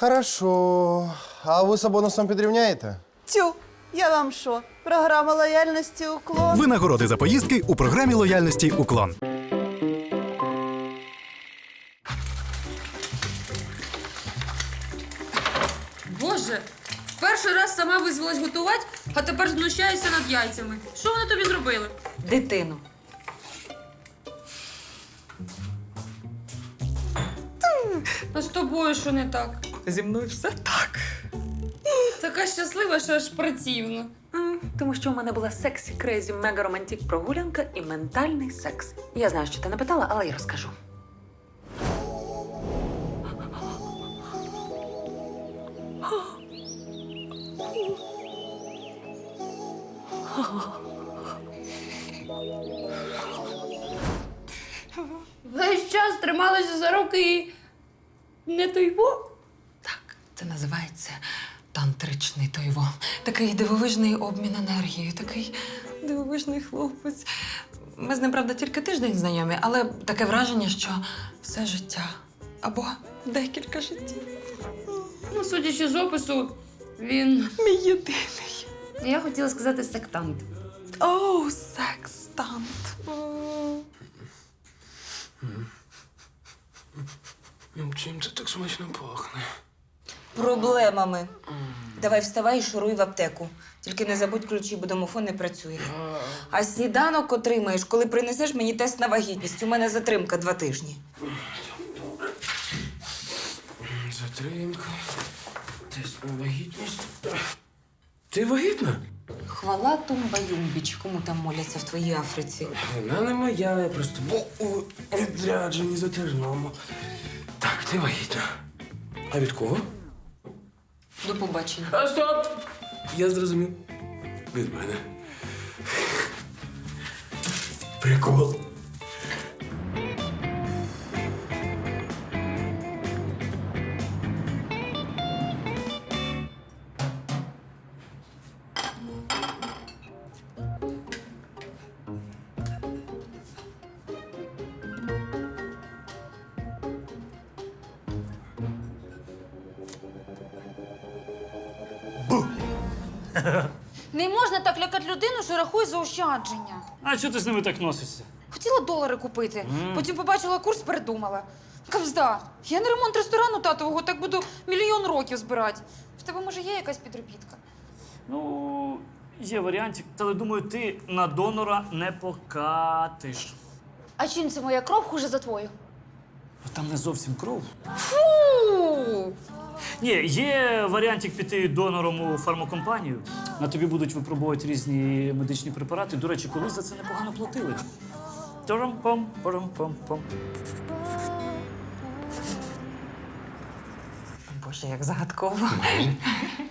Хорошо. А ви з бонусом підрівняєте? Тю, я вам що? Програма лояльності уклон. Винагороди за поїздки у програмі лояльності Уклон. Боже, перший раз сама визвалась готувати, а тепер знущаєшся над яйцями. Що вони тобі зробили? Дитину. А з тобою що не так? Зі мною все так. Така щаслива, що аж працівно. Тому що у мене була сексі, крейзі, мега романтик прогулянка і ментальний секс. Я знаю, що ти не питала, але я розкажу. Весь час трималася за руки і не той бо. Так, це називається. Такий дивовижний обмін енергією, такий дивовижний хлопець. Ми з ним, правда, тільки тиждень знайомі, але таке враження, що все життя або декілька життів. Ну, судячи з опису, він. Мій єдиний. Я хотіла сказати сектант. Оу, секстант. Чим це так смачно пахне? Проблемами. Давай вставай і шуруй в аптеку. Тільки не забудь ключі, бо домофон не працює. А сніданок отримаєш, коли принесеш мені тест на вагітність. У мене затримка два тижні. Затримка. Тест на вагітність. Ти вагітна? Хвала тумба-юмбіч, кому там моляться в твоїй Африці. Вона не моя, я просто був у відрядженні затяжному. Так, ти вагітна. А від кого? До побачення. А стоп! Я зрозумів. Від мене. Прикол. Не можна так лякати людину, що рахує заощадження. А чого ти з ними так носишся? Хотіла долари купити, потім побачила курс, передумала. Кавзда, я на ремонт ресторану татового так буду мільйон років збирати. В тебе може є якась підробітка? Ну, є варіантик, але думаю, ти на донора не покатиш. А чим це моя кров хуже за твою? Там не зовсім кров. Фу! Ні, є варіантик піти донором у фармакомпанію. На тобі будуть випробувати різні медичні препарати. До речі, колись за це непогано платили. Тором-пом, пором-пом-пом. Боже, як загадково.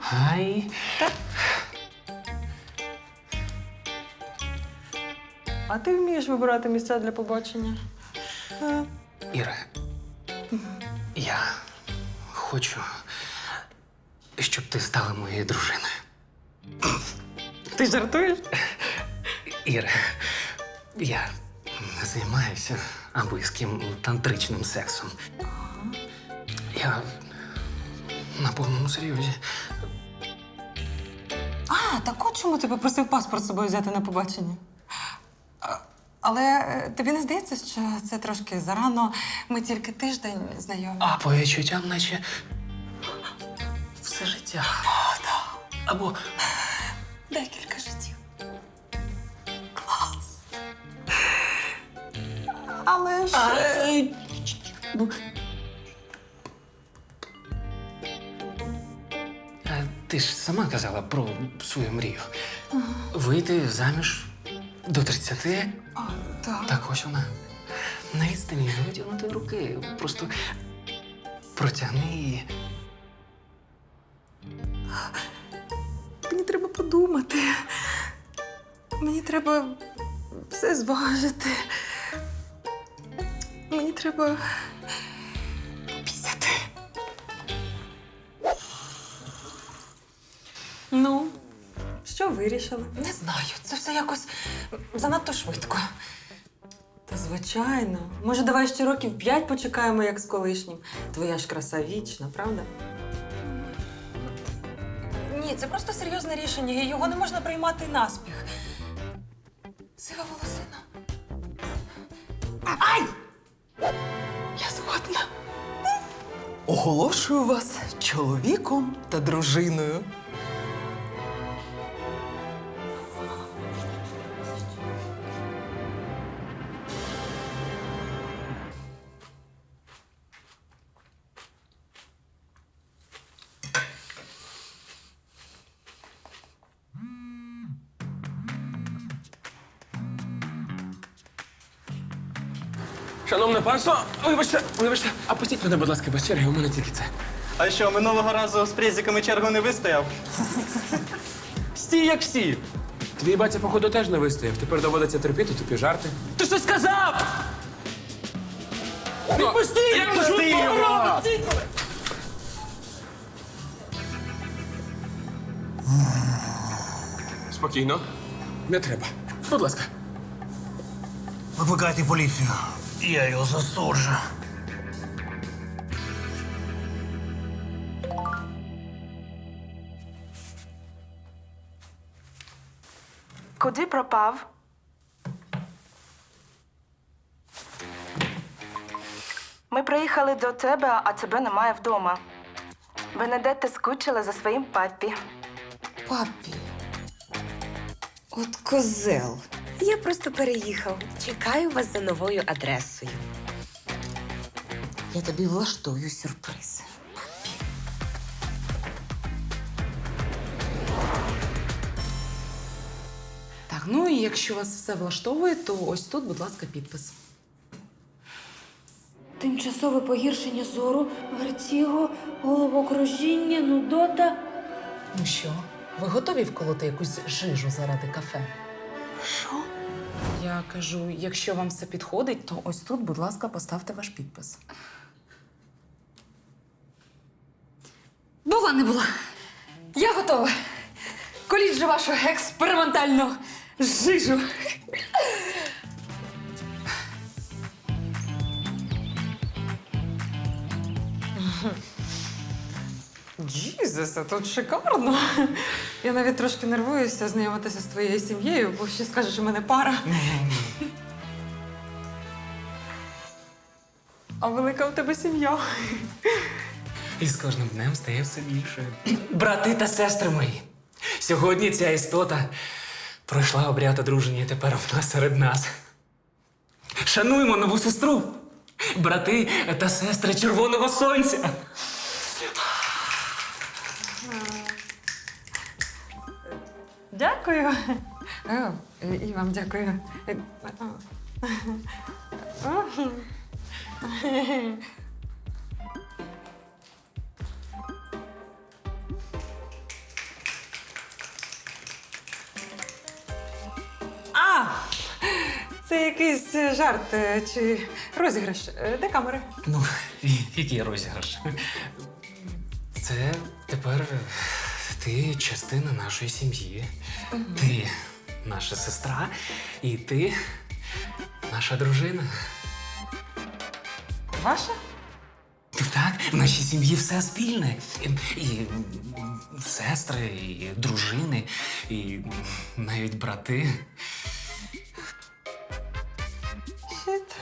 Гай. А ти вмієш вибирати місця для побачення? Іра, я хочу, щоб ти стала моєю дружиною. Ти жартуєш? Іра, я не займаюся аби з ким тантричним сексом. Я на повному серйозі. А, так от чому ти попросив паспорт з собою взяти на побачення? Але е, тобі не здається, що це трошки зарано. Ми тільки тиждень знайомі. А по відчуттям, наче все життя. Або Декілька життів. Клас. Але ж. е, А ти ж сама казала про свою мрію. Вийти заміж до 30. а, так. Так ось вона. На відстані витягнути руки. Просто протягни її. Мені треба подумати. Мені треба все зважити. Мені треба попісяти. Ну, що вирішили? Не знаю. Це все якось занадто швидко. Та звичайно. Може, давай ще років п'ять почекаємо, як з колишнім. Твоя ж краса вічна, правда? Ні, це просто серйозне рішення, і його не можна приймати наспіх. Сива волосина. Ай! Я згодна. Оголошую вас чоловіком та дружиною. Шановне панство, вибачте, вибачте, а пустіть мене, будь ласка, без черги, у мене тільки це. А що, минулого разу з презиками чергу не вистояв? Стій, як стій. Твій батя, походу, теж не вистояв. Тепер доводиться терпіти тупі жарти. Ти що сказав? Відпустіть! Я Пусти його! Спокійно. Не треба. Будь ласка. Викликайте поліцію. Я його засуджу. Куди пропав? Ми приїхали до тебе, а тебе немає вдома. Бенедетта скучила за своїм папі. Папі. От козел. Я просто переїхав. Чекаю вас за новою адресою. Я тобі влаштую сюрприз. Так, ну і якщо вас все влаштовує, то ось тут, будь ласка, підпис. Тимчасове погіршення зору, вертіго, головокружіння, нудота. Ну що, ви готові вколоти якусь жижу заради кафе? Що? Я кажу, якщо вам все підходить, то ось тут, будь ласка, поставте ваш підпис. Була не була. Я готова. Коліть же вашу експериментальну жижу. Джізусе, тут шикарно. Я навіть трошки нервуюся знайомитися з твоєю сім'єю, бо ще скажеш, що в мене пара. А велика у тебе сім'я. І з кожним днем стає все більше. Брати та сестри мої. Сьогодні ця істота пройшла обряд одруження і тепер вона серед нас. Шануємо нову сестру, брати та сестри Червоного Сонця. Дякую. О, і вам дякую. А! Це якийсь жарт е, чи розіграш. Е, Де камери? Ну, який розіграш? Це тепер ти частина нашої сім'ї. Ти наша сестра, і ти наша дружина. Ваша? Ну так, в нашій сім'ї все спільне. І, і сестри, і дружини, і навіть брати. Щит.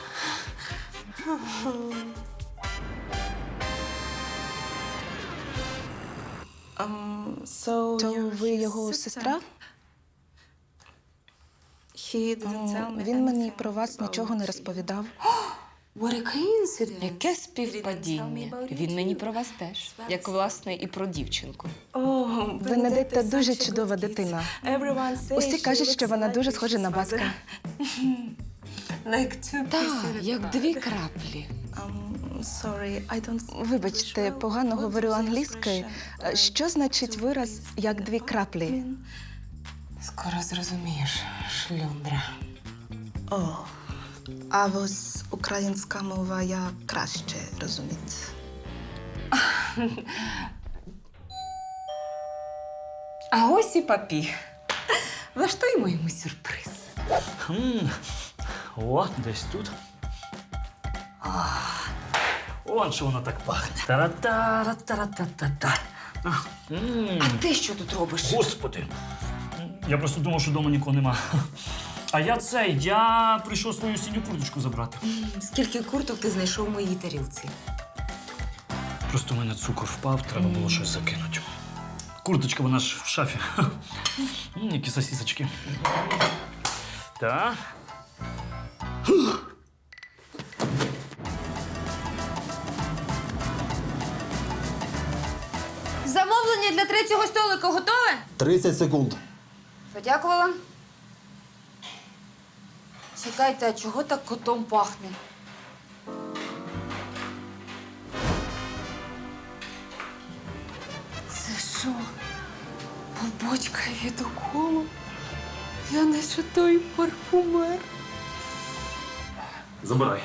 То ви його сестра? Він мені про вас нічого не розповідав. Яке співпадіння. Він мені про вас теж, як власне і про дівчинку. Бенедетта дуже чудова дитина. Усі кажуть, що вона дуже схожа на батька. Так, як дві краплі. Вибачте, погано говорю англійською. Що значить вираз як дві краплі? Скоро зрозумієш, шлюндра. О, а ось українська мова я краще розумію. А ось і папі. Влаштуємо йому сюрприз. Хм. О, десь тут. А, Он що воно так пахне. Тара-тара-тара-та-та-та. А ти що тут робиш? Господи. Я просто думав, що вдома нікого нема. А я цей, я прийшов свою синю курточку забрати. Скільки курток ти знайшов в моїй тарілці? Просто у мене цукор впав, треба було щось закинути. Курточка вона ж в шафі. М, Які сосісочки. Так. Замовлення для третього столика готове? 30 секунд. Подякувала. Чекайте, а чого так котом пахне? Це що? Побочка від уколу? Я наче той парфумер. Забирай.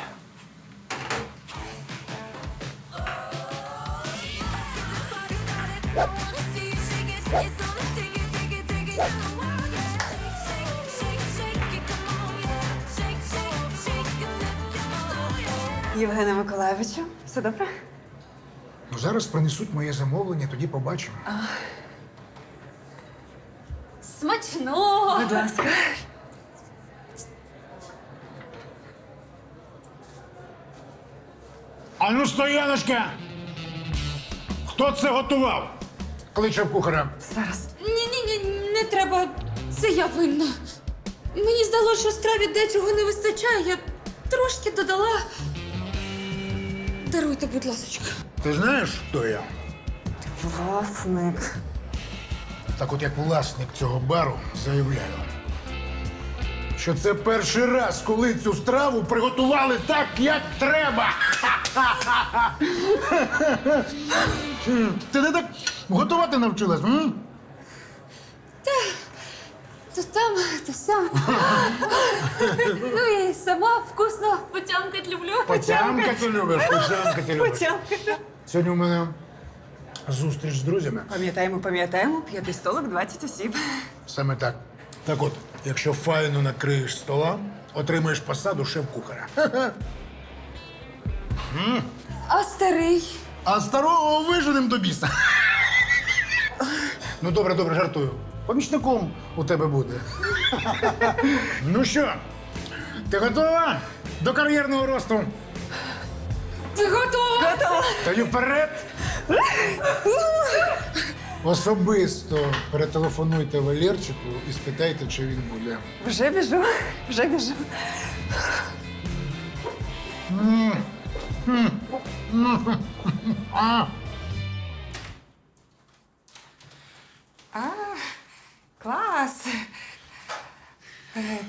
Євгена Миколаєвичу, все добре? Ну, зараз принесуть моє замовлення, тоді побачимо. Смачного! Будь ласка. А ну, стояночка! Хто це готував? Кличе кухаря. Зараз. Ні-ні-ні, не треба. Це я винна. Мені здалося, що страві дечого не вистачає. Я трошки додала. Даруйте, будь ласочка. Ти знаєш, хто я? Власник. Так от як власник цього бару заявляю, що це перший раз, коли цю страву приготували так, як треба. Ти не так готувати навчилась? М? То там, то сям. ну і сама вкусно потямкать люблю. Потямка ти любиш, потямка ти любиш. Сьогодні у мене зустріч з друзями. Пам'ятаємо, пам'ятаємо, п'ятий столик, 20 осіб. Саме так. Так от, якщо файно накриєш стола, отримаєш посаду шеф-кухаря. А старий. А старого виженем до біса. Ну, добре, добре, жартую. Помічником у тебе буде. ну що, ти готова до кар'єрного росту? Ти готова? Готова. Тоді вперед. Особисто перетелефонуйте Валерчику і спитайте, чи він буде. Вже біжу, вже біжу. А, А, клас. Е,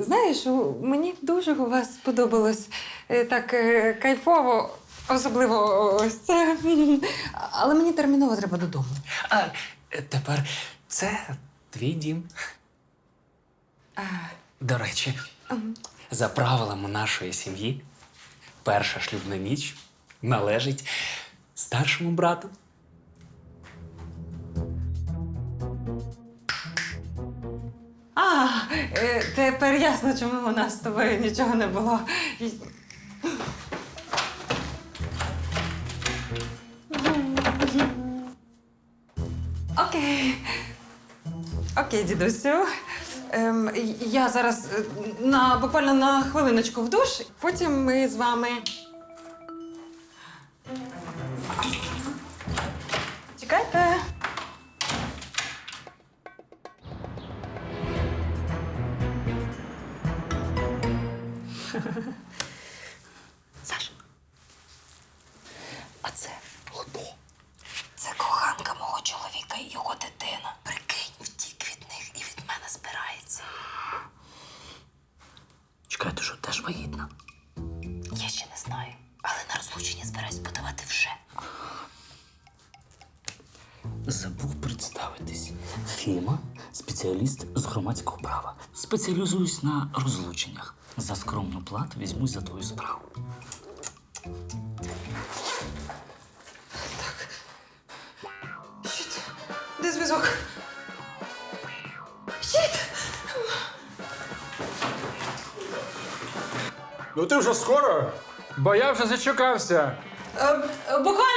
Знаєш, мені дуже у вас сподобалось Е, так е, кайфово, особливо ось це. Але мені терміново треба додому. А тепер це твій дім. До речі, за правилами нашої сім'ї, перша шлюбна ніч належить старшому брату. Е, тепер ясно, чому у нас з тобою нічого не було. Окей. Окей, дідусю. Ем, я зараз е, на, буквально на хвилиночку в душ, потім ми з вами. Забув представитись. Фіма спеціаліст з громадського права. Спеціалізуюсь на розлученнях. За скромну плату візьмусь за твою справу. Щит. Де зв'язок? Щит! Ну ти вже скоро? Бо я вже зачекався. Е, буквально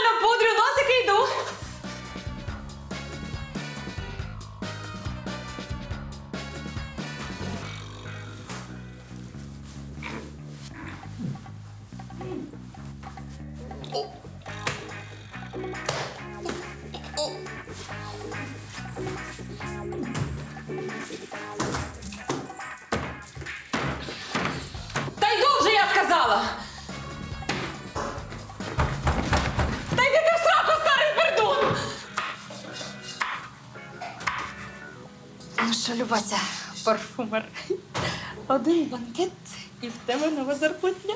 Та йду вже, я сказала! Та йди ти в сраку, старий пердун! Ну що, Любася, парфумер. Один банкет і в тебе нова зарплатня.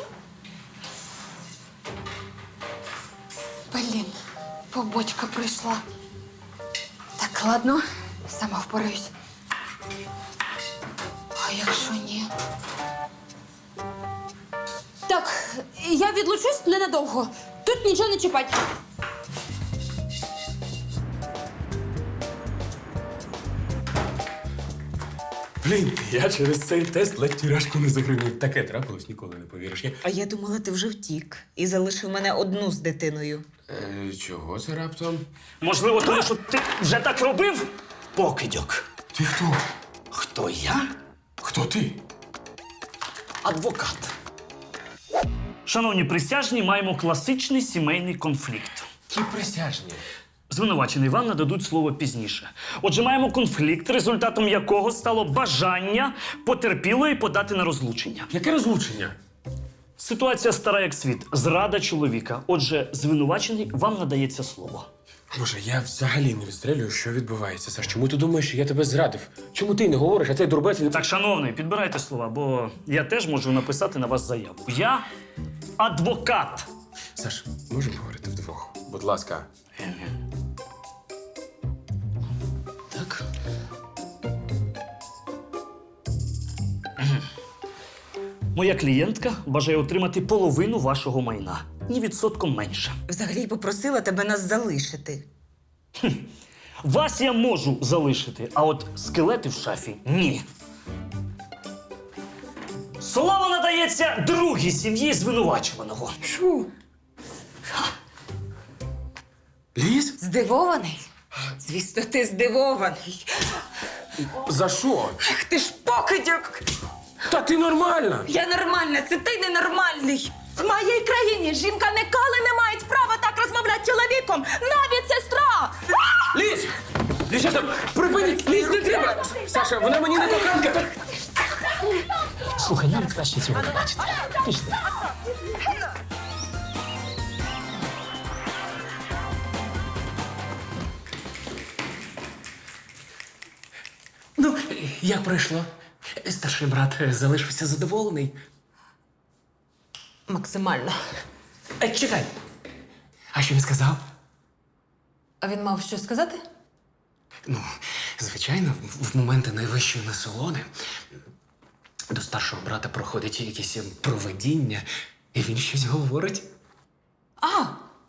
Блін, побочка прийшла. Ладно, сама впораюсь. А якщо ні? Так, я відлучусь ненадовго. Тут нічого не чіпать. Блін, я через цей тест ледь тюряшку не загримів. Таке трапилось, ніколи не повіриш. Я... А я думала, ти вже втік і залишив мене одну з дитиною. Е, чого це раптом? Можливо, тому що ти вже так робив? Покидьок. Ти хто? Хто я? Хто ти? Адвокат. Шановні присяжні, маємо класичний сімейний конфлікт. Ті присяжні. Звинувачений вам нададуть слово пізніше. Отже, маємо конфлікт, результатом якого стало бажання потерпілої подати на розлучення. Яке розлучення? Ситуація стара як світ. Зрада чоловіка. Отже, звинувачений вам надається слово. Боже, я взагалі не відстрелюю, що відбувається. Саш, чому ти думаєш, що я тебе зрадив? Чому ти не говориш, а цей дурбець не Так, шановний, підбирайте слова, бо я теж можу написати на вас заяву. Я адвокат. Саш, можемо говорити вдвох? Будь ласка. Моя клієнтка бажає отримати половину вашого майна. Ні відсотком менше. Взагалі попросила тебе нас залишити. Вас я можу залишити, а от скелети в шафі ні. Слово надається другій сім'ї звинувачуваного. Чу. Ліс? Здивований? Звісно, ти здивований. За що? Ах ти ж покидьок! Та ти нормальна! Я нормальна, це ти ненормальний. В моїй країні жінка ніколи не має права так розмовляти з чоловіком, навіть сестра! Ліс! Дівчата, припиніть! Ліс, не треба! Саша, вона мені не коханка! Слухай, нам краще цього не бачити. Пішли. Ну, як пройшло? Старший брат е, залишився задоволений. Максимально. Е, чекай. А що він сказав? А він мав щось сказати? Ну, звичайно, в в моменти найвищої насолоди до старшого брата проходить якесь проведіння, і він щось говорить. А,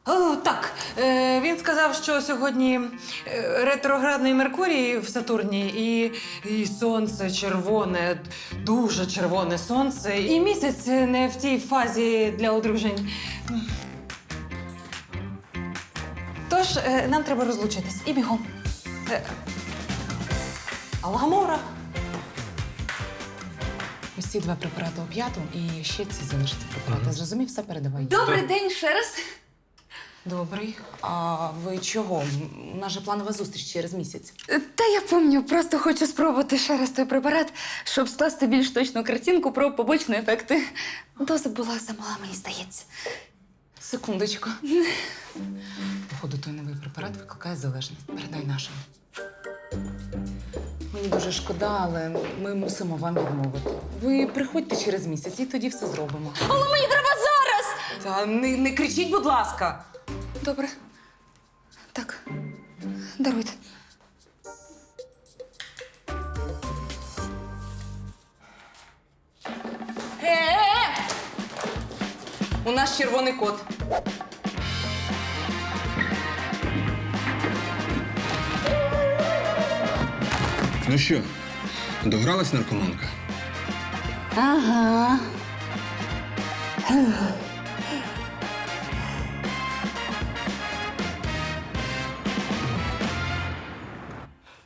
о, так. Е, він сказав, що сьогодні е, ретроградний Меркурій в Сатурні, і, і сонце червоне, дуже червоне сонце, і місяць не в тій фазі для одружень. Тож е, нам треба розлучитись і бігом. Е, Алгамора. Ось ці два препарати оп'яту і ще ці залишити препарати. Зрозумів, все передавай. Добрий день ще раз. Добрий. А ви чого? У нас же планова зустріч через місяць. Та я пам'ятаю, просто хочу спробувати ще раз той препарат, щоб скласти більш точну картинку про побочні ефекти. Доза була замала, мені здається. Секундочку. Походу, той новий препарат викликає залежність. Передай нашим. Мені дуже шкода, але ми мусимо вам відмовити. Ви приходьте через місяць і тоді все зробимо. Але мені треба зараз! Та не, не кричіть, будь ласка. Добре. Так, даруйте. Е-е-е! У нас червоний кот. Ну що, догралась наркоманка? Ага.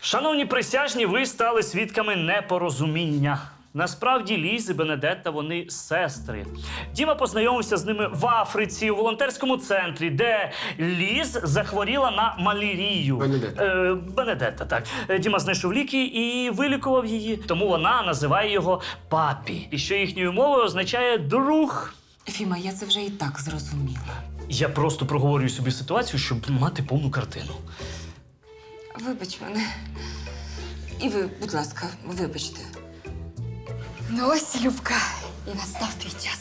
Шановні присяжні, ви стали свідками непорозуміння. Насправді Ліз і Бенедетта вони сестри. Діма познайомився з ними в Африці у волонтерському центрі, де Ліз захворіла на малярію. Бенедетта. Е, Бенедетта, так. Е, Діма знайшов ліки і вилікував її. Тому вона називає його папі. І що їхньою мовою означає друг. Фіма, я це вже і так зрозуміла. Я просто проговорюю собі ситуацію, щоб мати повну картину. Вибач мене. І ви, будь ласка, вибачте. Ну ось, Любка, і настав твій час.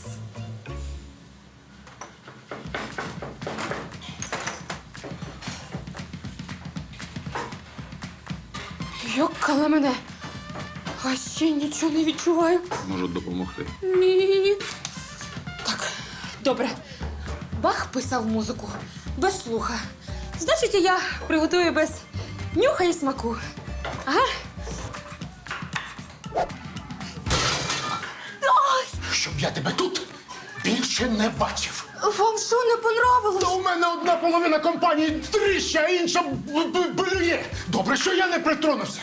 Йокала мене. А ще нічого не відчуваю. Можу допомогти. Ні. Так, добре. Бах писав музику без слуха. Значить, і я приготую без нюха і смаку. Ага. Ой, Щоб я тебе тут більше не бачив. вам що не понравилось? Та у мене одна половина компанії тріща, а інша б- б- блює. Добре, що я не притронувся.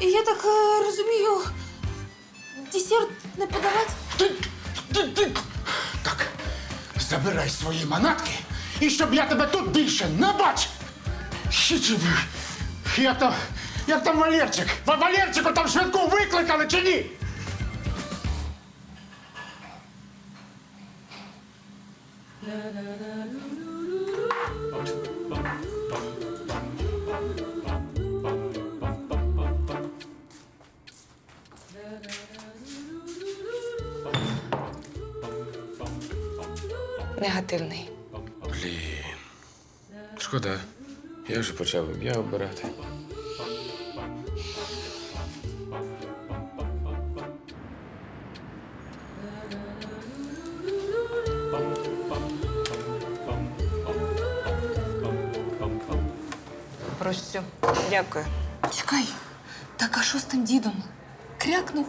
Я так е, розумію, десерт не подавати? Ти, ти, ти. Так, забирай свої манатки, і щоб я тебе тут більше не бачив. Ви? Як там, як там Валерчик? Ва- Валерчику там швидку викликали чи ні? Почав я обирати. Прощу. Дякую. Чекай, так а що з тим дідом? Крякнув.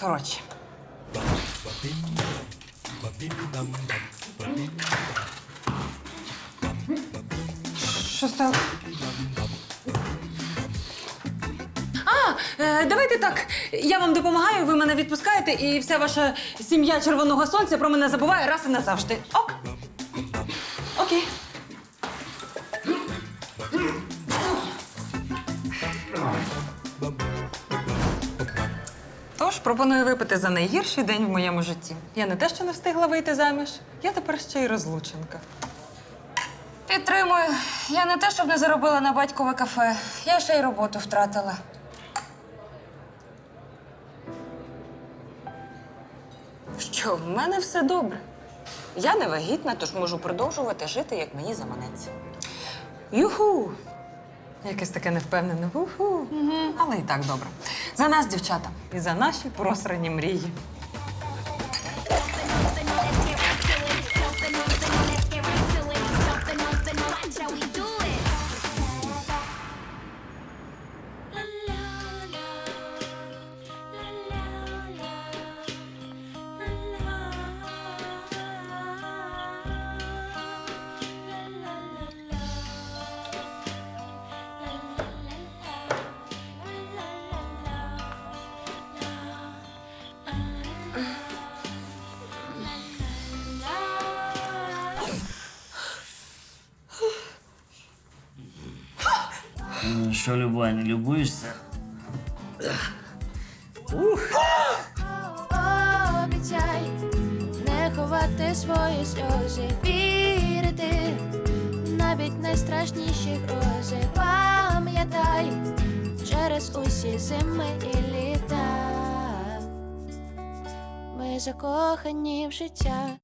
Коротше. Що стало? А, е, давайте так. Я вам допомагаю, ви мене відпускаєте, і вся ваша сім'я Червоного Сонця про мене забуває раз і назавжди. Ок? Окей. Тож пропоную випити за найгірший день в моєму житті. Я не те, що не встигла вийти заміж, я тепер ще й розлученка. Підтримую. Я не те, щоб не заробила на батькове кафе. Я ще й роботу втратила. Що, в мене все добре. Я не вагітна, тож можу продовжувати жити, як мені заманеться. Юху! Якесь таке невпевнене. Уху. Але і так добре. За нас, дівчата, і за наші просрані мрії. Що, Любань, не любуєшся? Обіцяй не ховати свої сльози, вірити навіть найстрашніші грози. Пам'ятай через усі зими і літа. Ми закохані в життя.